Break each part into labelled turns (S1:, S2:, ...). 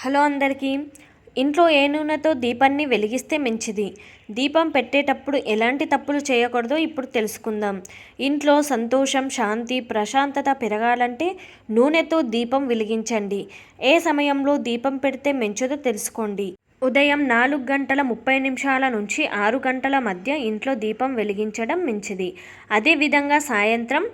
S1: Hello అందరికీ. ఇంట్లో ఏ నూనెతో దీపాన్ని వెలిగిస్తే మంచిది? దీపం పెట్టేటప్పుడు ఎలాంటి తప్పులు చేయకూడదో ఇప్పుడు తెలుసుకుందాం. ఇంట్లో సంతోషం శాంతి ప్రశాంతత పెరగాలంటే నూనెతో దీపం వెలిగించండి. ఏ సమయంలో దీపం పెడితే మంచిదో తెలుసుకోండి. ఉదయం నాలుగు గంటల ముప్పై నిమిషాల నుంచి ఆరు గంటల మధ్య ఇంట్లో దీపం వెలిగించడం మంచిది. అదేవిధంగా సాయంత్రం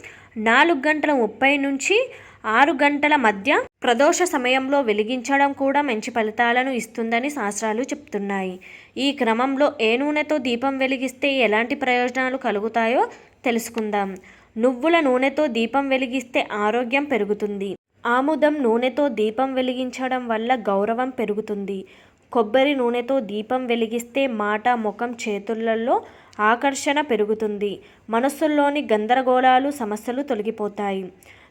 S1: నాలుగు గంటల ముప్పై నుంచి ఆరు గంటల మధ్య ప్రదోష సమయంలో వెలిగించడం కూడా మంచి ఫలితాలను ఇస్తుందని శాస్త్రాలు చెప్తున్నాయి. ఈ క్రమంలో ఏ నూనెతో దీపం వెలిగిస్తే ఎలాంటి ప్రయోజనాలు కలుగుతాయో తెలుసుకుందాం. నువ్వుల నూనెతో దీపం వెలిగిస్తే ఆరోగ్యం పెరుగుతుంది. ఆముదం నూనెతో దీపం వెలిగించడం వల్ల గౌరవం పెరుగుతుంది. కొబ్బరి నూనెతో దీపం వెలిగిస్తే మాట ముఖం చేతులలో ఆకర్షణ పెరుగుతుంది. మనస్సుల్లోని గందరగోళాలు సమస్యలు తొలగిపోతాయి.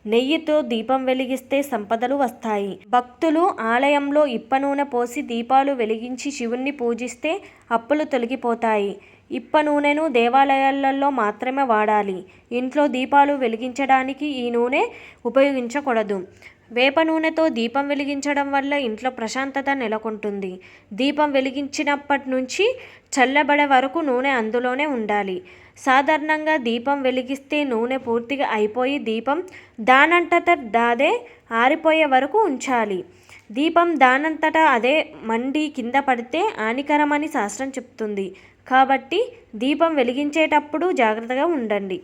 S1: నెయ్యితో దీపం వెలిగిస్తే సంపదలు వస్తాయి. భక్తులు ఆలయంలో ఇప్ప నూనె పోసి దీపాలు వెలిగించి శివుణ్ణి పూజిస్తే అప్పులు తొలగిపోతాయి. ఇప్ప నూనెను దేవాలయాలలో మాత్రమే వాడాలి. ఇంట్లో దీపాలు వెలిగించడానికి ఈ నూనె ఉపయోగించకూడదు. వేప నూనెతో దీపం వెలిగించడం వల్ల ఇంట్లో ప్రశాంతత నెలకొంటుంది. దీపం వెలిగించినప్పటి నుంచి చల్లబడే వరకు నూనె అందులోనే ఉండాలి. సాధారణంగా దీపం వెలిగిస్తే నూనె పూర్తిగా అయిపోయి దీపం దానంతట దాదే ఆరిపోయే వరకు ఉంచాలి. దీపం దానంతటా అదే మండి కింద పడితే హానికరమని శాస్త్రం చెప్తుంది. కాబట్టి దీపం వెలిగించేటప్పుడు జాగ్రత్తగా ఉండండి.